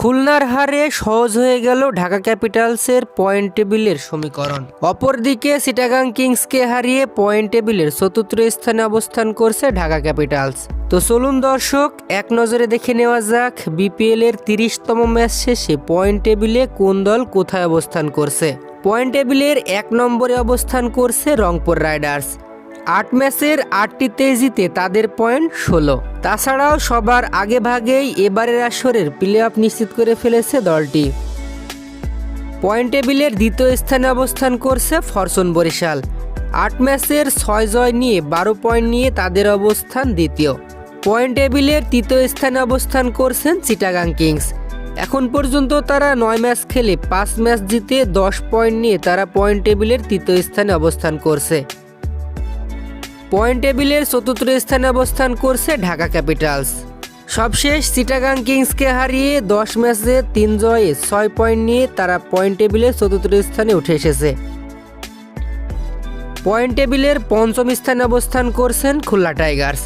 খুলনার হারে সহজ হয়ে গেল ঢাকা ক্যাপিটালসের পয়েন্ট টেবিলের সমীকরণ। অপরদিকে সিটাগাং কিংসকে হারিয়ে পয়েন্ট টেবিলের চতুর্থ স্থানে অবস্থান করছে ঢাকা ক্যাপিটালস। তো চলুন দর্শক, এক নজরে দেখে নেওয়া যাক বিপিএল এর তিরিশতম ম্যাচ শেষে পয়েন্ট টেবিলে কোন দল কোথায় অবস্থান করছে। পয়েন্ট টেবিলের এক নম্বরে অবস্থান করছে রংপুর রাইডার্স। আট ম্যাচের আটটিতে জিতে তাদের পয়েন্ট ষোলো। তাছাড়াও সবার আগে ভাগেই এবারের আসরের প্লে অফ নিশ্চিত করে ফেলেছে দলটি। পয়েন্ট টেবিলের দ্বিতীয় স্থানে অবস্থান করছে ফরচুন বরিশাল। আট ম্যাচের ছয় জয় নিয়ে বারো পয়েন্ট নিয়ে তাদের অবস্থান দ্বিতীয়। পয়েন্ট টেবিলের তৃতীয় স্থানে অবস্থান করছেন চিটাগাং কিংস। এখন পর্যন্ত তারা নয় ম্যাচ খেলে পাঁচ ম্যাচ জিতে দশ পয়েন্ট নিয়ে তারা পয়েন্ট টেবিলের তৃতীয় স্থানে অবস্থান করছে। পয়েন্ট টেবিলের চতুর্থ স্থানে অবস্থান করছে ঢাকা ক্যাপিটালস। সবশেষ চিটাগাং কিংসকে হারিয়ে দশ ম্যাচে তিন জয়ে ছয় পয়েন্ট নিয়ে তারা পয়েন্ট টেবিলের চতুর্থ স্থানে উঠে এসেছে। পয়েন্ট টেবিলের পঞ্চম স্থানে অবস্থান করছেন খুলনা টাইগার্স।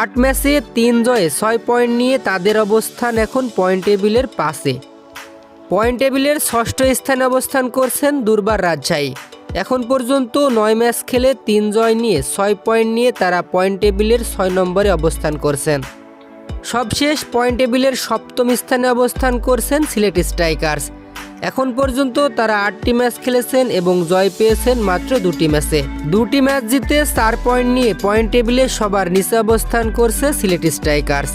আট ম্যাচে তিন জয়ে ছয় পয়েন্ট নিয়ে তাদের অবস্থান এখন পয়েন্ট টেবিলের পাশে। পয়েন্ট টেবিলের ষষ্ঠ স্থানে অবস্থান করছেন দুর্বার রাজশাহী। এখন পর্যন্ত নয় ম্যাচ খেলে তিন জয় নিয়ে ছয় পয়েন্ট নিয়ে তারা পয়েন্ট টেবিলের ছয় নম্বরে অবস্থান করছেন। সবশেষ পয়েন্ট টেবিলের সপ্তম স্থানে অবস্থান করছেন সিলেট স্ট্রাইকার্স। এখন পর্যন্ত তারা আটটি ম্যাচ খেলেছেন এবং জয় পেয়েছেন মাত্র দুটি ম্যাচে। দুটি ম্যাচ জিতে চার পয়েন্ট নিয়ে পয়েন্ট টেবিলে সবার নিচে অবস্থান করছে সিলেট স্ট্রাইকার্স।